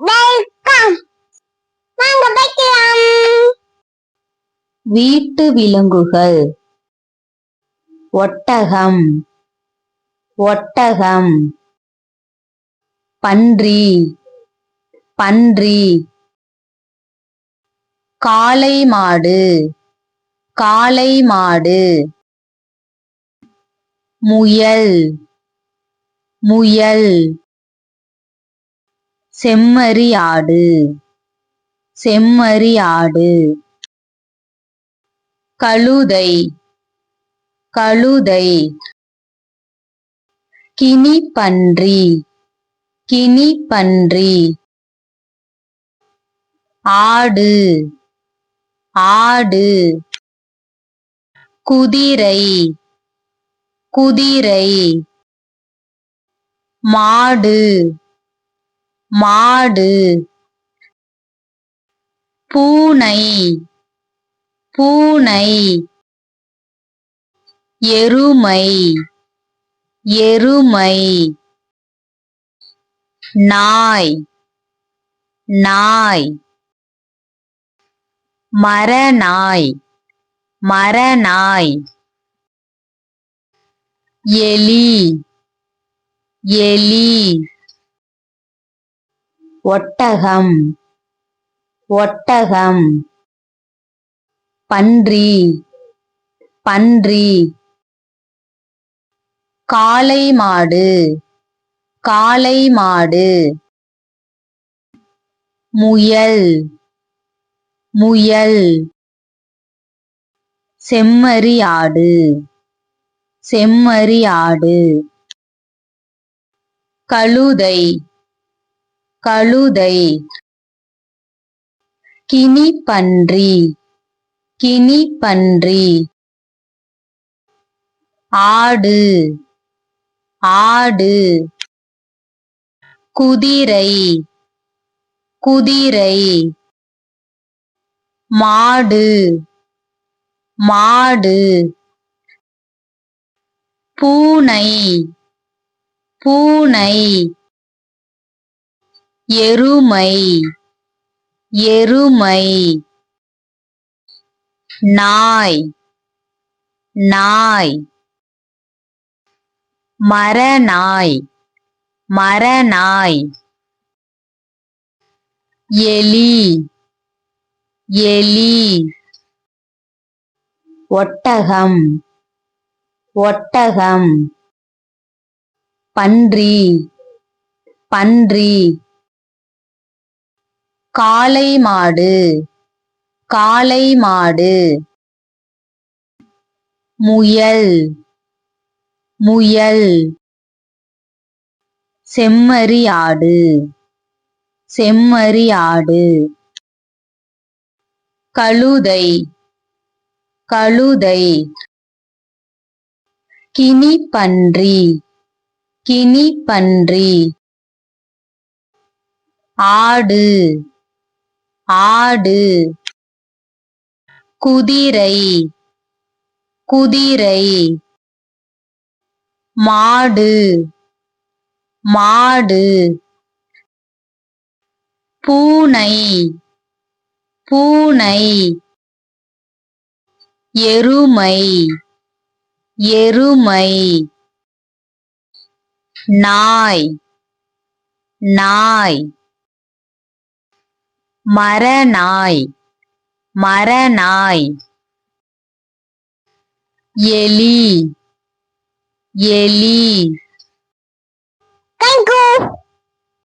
Welcome வாங்க வீட்டு விலங்குகள். ஒட்டகம். ஒட்டகம். பன்றி. பன்றி. காளை மாடு. காளை மாடு. முயல். முயல். செம்மறி ஆடு. செம்மறி ஆடு. கழுதை. கழுதை. கினி பன்றி கினி பன்றி ஆடு. ஆடு. குதிரை. குதிரை. மாடு. மாடு பூனை பூனை எருமை எருமை நாய் நாய் மரநாய் மரநாய் எலி எலி ஒட்டகம். ஒட்டகம். பன்றி. பன்றி. காளை மாடு. காளை மாடு. முயல். முயல். செம்மறி ஆடு. செம்மறி ஆடு. கழுதை. கழுதை. கினி பன்றி கினி பன்றி ஆடு. ஆடு. குதிரை. குதிரை. மாடு. மாடு. பூனை. பூனை. எருமை. எருமை. நாய். நாய். மரநாய். மரநாய். எலி. எலி. ஒட்டகம். ஒட்டகம். பன்றி. பன்றி. காளை மாடு. காளை மாடு. முயல். முயல். செம்மறி ஆடு. செம்மறி ஆடு. கழுதை. கழுதை. கினி பன்றி கினி பன்றி ஆடு. ஆடு. குதிரை. குதிரை. மாடு. மாடு. பூனை. பூனை. எருமை. எருமை. நாய். நாய். மரநாய் மரநாய். எலி எலி.